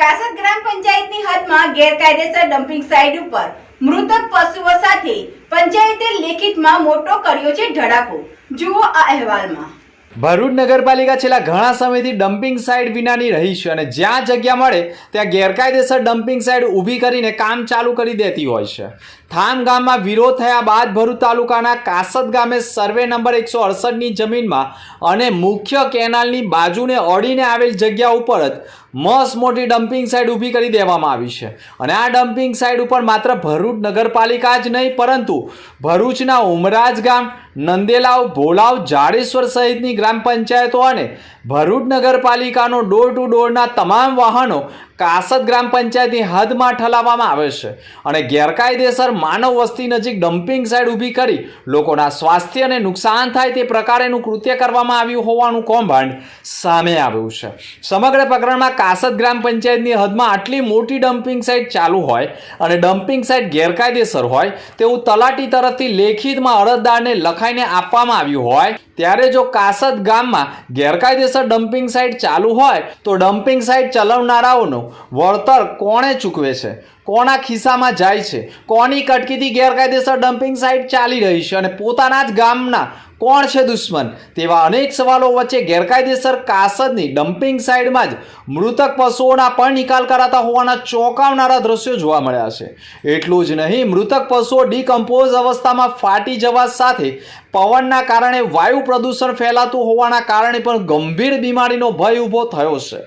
કાસદ ગ્રામ પંચાયતની હદમાં ગેરકાયદેસર dumping site ઉપર મૃતક પશુઓ સાથે પંચાયતે લેખિતમાં મોટો કર્યો છે ધડાકો. જુઓ આ અહેવાલમાં. ભરૂચ નગરપાલિકા છેલ્લા ઘણા સમયથી ડમ્પિંગ સાઇટ વિનાની રહી છે અને જ્યાં જગ્યા મળે ત્યાં ગેરકાયદેસર ડમ્પિંગ સાઇટ ઊભી કરીને કામ ચાલુ કરી દેતી હોય છે. થાન ગામમાં વિરોધ થયા બાદ ભરૂચ તાલુકાના કાસદ ગામે સર્વે નંબર એકસો અડસઠની જમીનમાં અને મુખ્ય કેનાલની બાજુને અડીને આવેલ જગ્યા ઉપર જ મસ્ત મોટી ડમ્પિંગ સાઇટ ઊભી કરી દેવામાં આવી છે. અને આ ડમ્પિંગ સાઇટ ઉપર માત્ર ભરૂચ નગરપાલિકા જ નહીં, પરંતુ ભરૂચના ઉમરાજ ગામ, નંદેલાવ, ભોલાવ, જાડેશ્વર સહિતની ગ્રામ પંચાયતો અને ભરૂચ નગરપાલિકાનો ડોર ટુ ડોરના તમામ વાહનો કાસદ ગ્રામ પંચાયતની હદમાં ઠલાવવામાં આવે છે. અને ગેરકાયદેસર માનવ વસ્તી નજીક ડમ્પિંગ સાઇટ ઊભી કરી લોકોના સ્વાસ્થ્યને નુકસાન થાય તે પ્રકારેનું કૃત્ય કરવામાં આવ્યું હોવાનું કૌભાંડ સામે આવ્યું છે. સમગ્ર પ્રકરણમાં કાસદ ગ્રામ પંચાયતની હદમાં આટલી મોટી ડમ્પિંગ સાઇટ ચાલુ હોય અને ડમ્પિંગ સાઇટ ગેરકાયદેસર હોય તેવું તલાટી તરફથી લેખિતમાં અરજદારને લખાઈને આપવામાં આવ્યું હોય ત્યારે જો કાસદ ગામમાં ગેરકાયદેસર ડમ્પિંગ સાઇટ ચાલુ હોય, તો ડમ્પિંગ સાઇટ ચલાવનારાઓનું વળતર કોણે ચૂકવે છે? કોના ખિસ્સામાં જાય છે? કોની કટકીથી ગેરકાયદેસર ડમ્પિંગ સાઇટ ચાલી રહી છે? અને પોતાના જ ગામના કોણ છે દુશ્મન? તેવા અનેક સવાલો વચ્ચે ગેરકાયદેસર કાસદની ડમ્પિંગ સાઇડમાં જ મૃતક પશુઓના પણ નિકાલ કરાતા હોવાના ચોંકાવનારા દ્રશ્યો જોવા મળ્યા છે. એટલું જ નહીં, મૃતક પશુઓ ડીકમ્પોઝ અવસ્થામાં ફાટી જવા સાથે પવનના કારણે વાયુ પ્રદૂષણ ફેલાતું હોવાના કારણે પણ ગંભીર બીમારીનો ભય ઊભો થયો છે.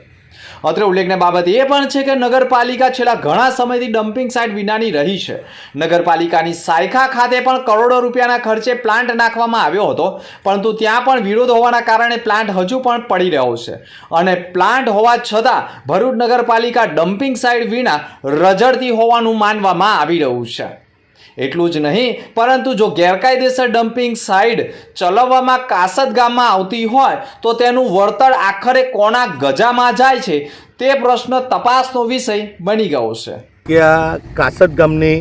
અત્રે ઉલ્લેખને બાબત એ પણ છે કે નગરપાલિકા છેલ્લા ઘણા સમયથી ડમ્પિંગ સાઇટ વિનાની રહી છે. નગરપાલિકાની સાયખા ખાતે પણ કરોડો રૂપિયાના ખર્ચે પ્લાન્ટ નાખવામાં આવ્યો હતો, પરંતુ ત્યાં પણ વિરોધ હોવાના કારણે પ્લાન્ટ હજુ પણ પડી રહ્યો છે. અને પ્લાન્ટ હોવા છતાં ભરૂચ નગરપાલિકા ડમ્પિંગ સાઇટ વિના રજડતી હોવાનું માનવામાં આવી રહ્યું છે. એટલું જ નહીં, પરંતુ જો ગેરકાયદેસર ડમ્પિંગ સાઇડ ચલાવવામાં કાસદ ગામમાં આવતી હોય, તો તેનું વળતર આખરે કોના ગજામાં જાય છે? તે પ્રશ્ન તપાસનો વિષય બની ગયો છે. કે આ કાસદ ગામની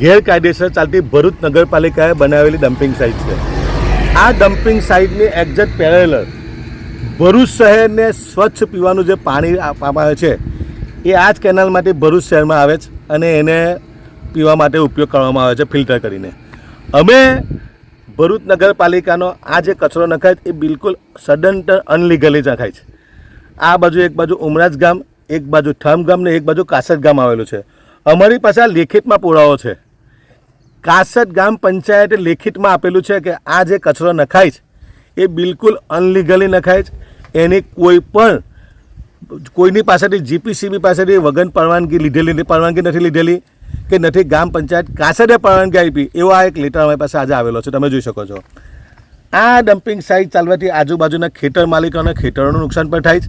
ગેરકાયદેસર ચાલતી ભરૂચ નગરપાલિકાએ બનાવેલી ડમ્પિંગ સાઇટ છે. આ ડમ્પિંગ સાઇટની એક્ઝેક્ટ પેરેલર ભરૂચ શહેરને સ્વચ્છ પીવાનું જે પાણી આપવામાં આવે છે, એ આ જ કેનાલમાંથી ભરૂચ શહેરમાં આવે છે અને એને પીવા માટે ઉપયોગ કરવામાં આવે છે ફિલ્ટર કરીને. અમે ભરૂચ નગરપાલિકાનો આ જે કચરો નખાય એ બિલકુલ સડન્ટર અનલીગલી નખાય છે. આ બાજુ એક બાજુ ઉમરાજ ગામ, એક બાજુ ઠામ ગામ ને એક બાજુ કાસદ ગામ આવેલું છે. અમારી પાસે આ લેખિતમાં પુરાવો છે. કાસદ ગામ પંચાયતે લેખિતમાં આપેલું છે કે આ જે કચરો નખાય છે, એ બિલકુલ અનલીગલી નખાય છે. એની કોઈ પણ કોઈની પાસેથી જીપીસીબી પાસેથી વગન પરવાનગી લીધેલી પરવાનગી નથી લીધેલી. કે નથી ગામ પંચાયત કાસડે પરવાનગી આપી. એવો આ એક લેટર અમારી પાસે આજે આવેલો છે, તમે જોઈ શકો છો. આ ડમ્પિંગ સાઇટ ચાલવાથી આજુબાજુના ખેતર માલિકોને ખેતરોનું નુકસાન પણ થાય છે.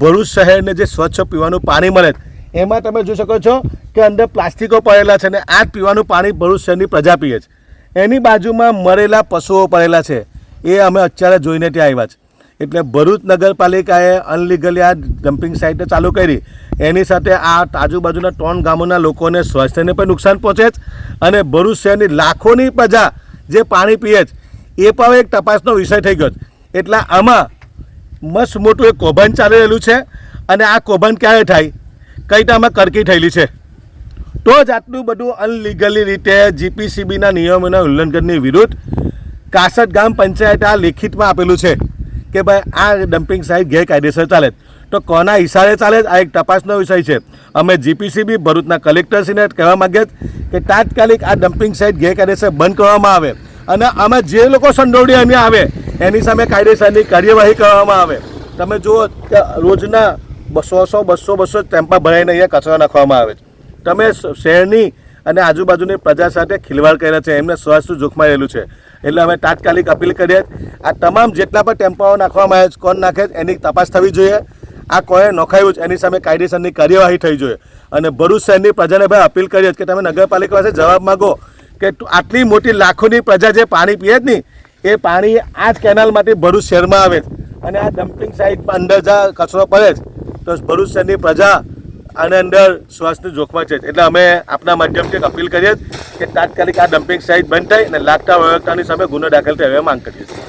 ભરૂચ શહેરને જે સ્વચ્છ પીવાનું પાણી મળે એમાં તમે જોઈ શકો છો કે અંદર પ્લાસ્ટિકો પડેલા છે અને આ પીવાનું પાણી ભરૂચ શહેરની પ્રજા પીએ છે. એની બાજુમાં મરેલા પશુઓ પડેલા છે. એ અમે અત્યારે જોઈને ત્યાં આવ્યા છે. એટલે ભરૂચ નગરપાલિકાએ અનલીગલી આ ડમ્પિંગ સાઇટ ચાલુ કરી. એની સાથે આ આજુબાજુના ત્રણ ગામોના લોકોને સ્વાસ્થ્યને પણ નુકસાન પહોંચે છે અને ભરૂચ શહેરની લાખોની પ્રજા જે પાણી પીએ જ, એ પણ એક તપાસનો વિષય થઈ ગયો એટલે આમાં મસ્ત મોટું એક કૌભાંડ ચાલી રહેલું છે અને આ કૌભાંડ ક્યારે થાય? કઈ આમાં કરકી થયેલી છે. તો જ આટલું બધું અનલીગલી રીતે જીપીસીબીના નિયમોના ઉલ્લંઘનની વિરુદ્ધ કાસટ ગામ પંચાયત આ લેખિતમાં આપેલું છે. કે ભાઈ આ ડમ્પિંગ સાઇટ ગેરકાયદેસર ચાલે તો કોના ઈશારે ચાલે? આ એક તપાસનો વિષય છે. અમે જીપીસીબી ભરૂચના કલેક્ટરશ્રીને કહેવા માંગીએ કે તાત્કાલિક આ ડમ્પિંગ સાઇટ ગેરકાયદેસર બંધ કરવામાં આવે અને આમાં જે લોકો સંડોવડી અમે આવે, એની સામે કાયદેસરની કાર્યવાહી કરવામાં આવે. તમે જુઓ કે રોજના બસો સો, બસો બસો ટેમ્પા ભરાઈને અહીંયા કચરો નાખવામાં આવે છે. તમે શહેરની અને આજુબાજુની પ્રજા સાથે ખિલવાડ કર્યા છે. એમને સ્વાસ્થ્ય જોખમાયેલું છે. એટલે અમે તાત્કાલિક અપીલ કરીએ. આ તમામ જેટલા પણ ટેમ્પાઓ નાખવામાં આવે છે, કોણ નાખે એની તપાસ થવી જોઈએ. આ કોણે નોખાયું છે, એની સામે કાયદેસરની કાર્યવાહી થઈ જોઈએ. અને ભરૂચ શહેરની પ્રજાને ભાઈ અપીલ કરીએ કે તમે નગરપાલિકા પાસે જવાબ માગો કે આટલી મોટી લાખોની પ્રજા જે પાણી પીએ જ નહીં, એ પાણી આ જ કેનાલમાંથી ભરૂચ શહેરમાં આવે છે. અને આ ડમ્પિંગ સાઇટ અંદર જ્યાં કચરો પડે જ તો ભરૂચ શહેરની પ્રજા આને અંદર શ્વાસની જોખમાં છે. એટલે અમે આપના માધ્યમથી અપીલ કરીએ કે તાત્કાલિક આ ડમ્પિંગ સાઇટ બંધ થાય અને લાગતા વળગતાની સામે ગુનો દાખલ થાય એવી માંગ કરીએ છીએ.